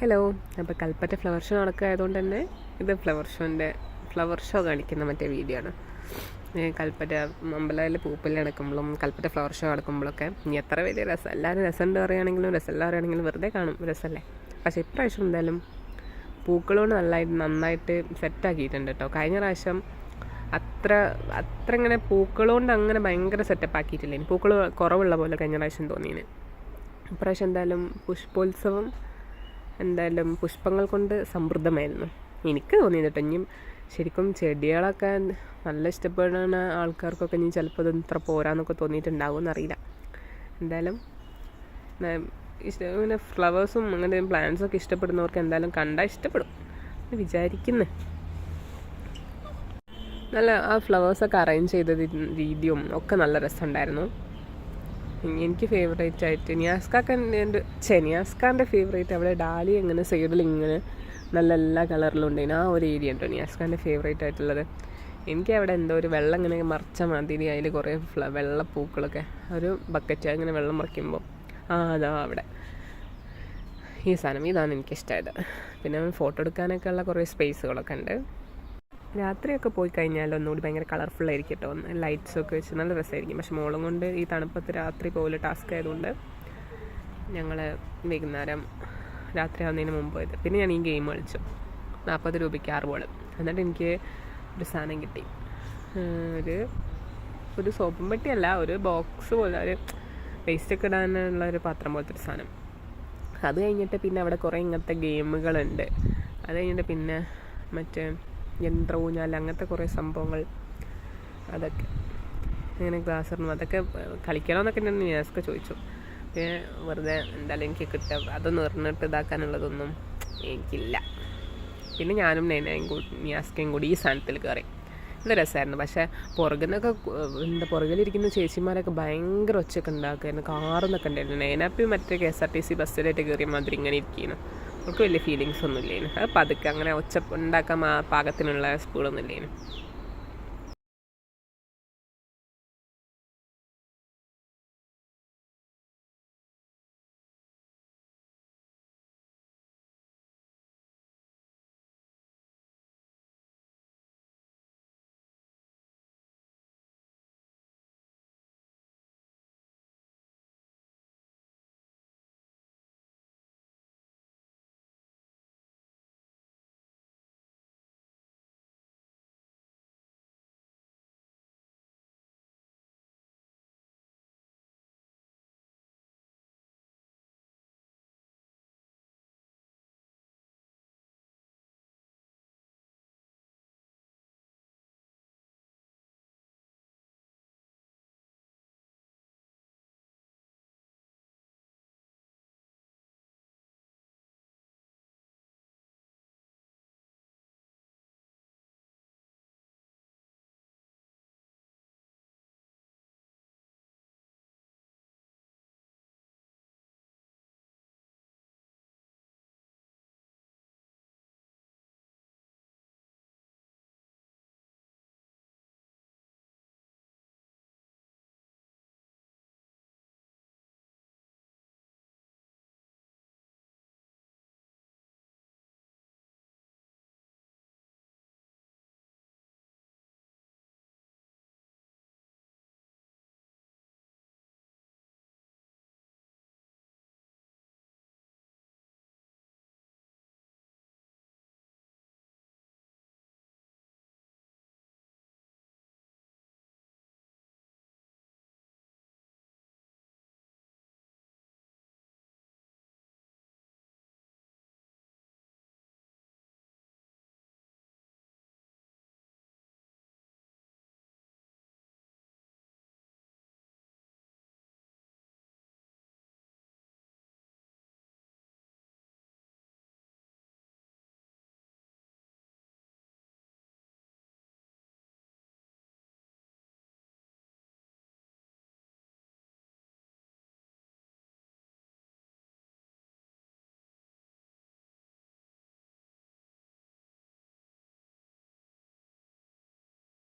Hello അപ്പോൾ Kalpetta flower show നടക്കുകയതുകൊണ്ട് തന്നെ ഇത് ഫ്ലവർ ഷോന്റെ ഫ്ലവർ ഷോ കാണിക്കുന്ന മറ്റേ വീഡിയോ ആണ്. കൽപ്പറ്റ അമ്പലയിൽ പൂപ്പൽ നടക്കുമ്പോഴും കൽപ്പറ്റ ഫ്ലവർ ഷോ നടക്കുമ്പോഴൊക്കെ ഇനി എത്ര വലിയ രസം എല്ലാവരും രസമുണ്ട് പറയുകയാണെങ്കിലും രസമല്ല പറയുകയാണെങ്കിലും വെറുതെ കാണും. രസമല്ലേ? പക്ഷേ ഇപ്രാവശ്യം എന്തായാലും പൂക്കളോട് നന്നായിട്ട് നന്നായിട്ട് സെറ്റാക്കിയിട്ടുണ്ട് കേട്ടോ കഴിഞ്ഞ പ്രാവശ്യം അത്ര അത്ര ഇങ്ങനെ പൂക്കളോണ്ട് അങ്ങനെ ഭയങ്കര സെറ്റപ്പ് ആക്കിയിട്ടില്ല? പൂക്കൾ കുറവുള്ള പോലെ കഴിഞ്ഞ പ്രാവശ്യം തോന്നിയിന്. ഇപ്രാവശ്യം എന്തായാലും പുഷ്പോത്സവം എന്തായാലും പുഷ്പങ്ങൾ കൊണ്ട് സമൃദ്ധമായിരുന്നു. എനിക്ക് തോന്നിയത് കേട്ടോ ഇനിയും ശരിക്കും ചെടികളൊക്കെ നല്ല ഇഷ്ടപ്പെടുന്ന ആൾക്കാർക്കൊക്കെ ഇനി ചിലപ്പോൾ ഇതൊന്നും ഇത്ര പോരാന്നൊക്കെ തോന്നിയിട്ടുണ്ടാവും എന്നറിയില്ല. എന്തായാലും ഇഷ്ടം ഇങ്ങനെ ഫ്ലവേഴ്സും അങ്ങനെ പ്ലാന്റ്സൊക്കെ ഇഷ്ടപ്പെടുന്നവർക്ക് എന്തായാലും കണ്ടാൽ ഇഷ്ടപ്പെടും വിചാരിക്കുന്നു. നല്ല ആ ഫ്ലവേഴ്സൊക്കെ അറേഞ്ച് ചെയ്ത രീതിയും ഒക്കെ നല്ല രസമുണ്ടായിരുന്നു. എനിക്ക് ഫേവറേറ്റ് ആയിട്ട് നിയാസ്കാക്കൻ എന്റെ ചെ നിയാസ്കാന്റെ ഫേവറേറ്റ് അവിടെ ഡാലി ഇങ്ങനെ സൈഡിൽ ഇങ്ങനെ നല്ല എല്ലാ കളറിലും ഉണ്ടായിരുന്നു ആ ഒരു ഏരിയ ഉണ്ടോ? നിയാസ്കാന്റെ ഫേവറേറ്റ് ആയിട്ടുള്ളത്. എനിക്ക് അവിടെ എന്തോ ഒരു വെള്ളം ഇങ്ങനെ മറിച്ച മാതിരി അതിൽ കുറേ ഫ്ല വെള്ള പൂക്കളൊക്കെ ഒരു ബക്കറ്റ് അങ്ങനെ വെള്ളം മറിക്കുമ്പോൾ ആ അതാ അവിടെ. ഈ സാധനം ഇതാണ് എനിക്കിഷ്ടമായത്. പിന്നെ ഫോട്ടോ എടുക്കാനൊക്കെ ഉള്ള കുറേ സ്പേസുകളൊക്കെ ഉണ്ട്. രാത്രിയൊക്കെ പോയി കഴിഞ്ഞാൽ ഒന്നുകൂടി ഭയങ്കര കളർഫുൾ ആയിരിക്കും കേട്ടോ ലൈറ്റ്സ് ഒക്കെ വെച്ച് നല്ല രസമായിരിക്കും പക്ഷെ മോളും കൊണ്ട് ഈ തണുപ്പത്ത് രാത്രി പോലെ ടാസ്ക് ആയതുകൊണ്ട് ഞങ്ങൾ വൈകുന്നേരം രാത്രി ആവുന്നതിന് മുമ്പ് പോയത്. പിന്നെ ഞാൻ ഈ ഗെയിം കളിച്ചു. നാൽപ്പത് രൂപയ്ക്ക് ആറ് ബോൾ എന്നിട്ട് എനിക്ക് ഒരു സാധനം കിട്ടി. ഒരു ഒരു സോപ്പും പെട്ടിയല്ല ഒരു ബോക്സ് പോലെ ഒരു വേസ്റ്റ് ഒക്കെ ഇടാനുള്ള ഒരു പാത്രം പോലത്തെ ഒരു സാധനം. അത് കഴിഞ്ഞിട്ട് പിന്നെ അവിടെ കുറേ ഇങ്ങനത്തെ ഗെയിമുകളുണ്ട് അത് കഴിഞ്ഞിട്ട് പിന്നെ മറ്റേ യന്ത്ര ഊഞ്ഞാൽ അങ്ങനത്തെ കുറേ സംഭവങ്ങൾ. അതൊക്കെ. അങ്ങനെ ഗ്ലാസ് ഇടണം അതൊക്കെ കളിക്കണമെന്നൊക്കെ ഞാൻ ഞാനൊക്കെ ചോദിച്ചു. പിന്നെ വെറുതെ എന്തായാലും എനിക്ക് കിട്ടുക അതൊന്നും എറിഞ്ഞിട്ട് ഇതാക്കാനുള്ളതൊന്നും എനിക്കില്ല. പിന്നെ ഞാനും നൈനയും കൂടി നിയാസ്കയും കൂടി ഈ സാധനത്തിൽ കയറി. ഇത് രസമായിരുന്നു. പക്ഷേ പുറകുന്നൊക്കെ എന്താ പുറകിലിരിക്കുന്ന ചേച്ചിമാരൊക്കെ ഭയങ്കര ഒച്ചയൊക്കെ ഉണ്ടാക്കുമായിരുന്നു കാറെന്നൊക്കെ ഉണ്ടായിരുന്നു. നൈനാപ്പി മറ്റേ K S R T C ബസ്സിലായിട്ട് കയറിയ മാതിരി ഇങ്ങനെ ഇരിക്കുന്നു അവർക്ക് വലിയ ഫീലിങ്സ് ഒന്നും ഇല്ലേനു അത് പതുക്കെ അങ്ങനെ ഒച്ച ഉണ്ടാക്കാൻ പാകത്തിനുള്ള സ്പീഡൊന്നും ഇല്ലേനു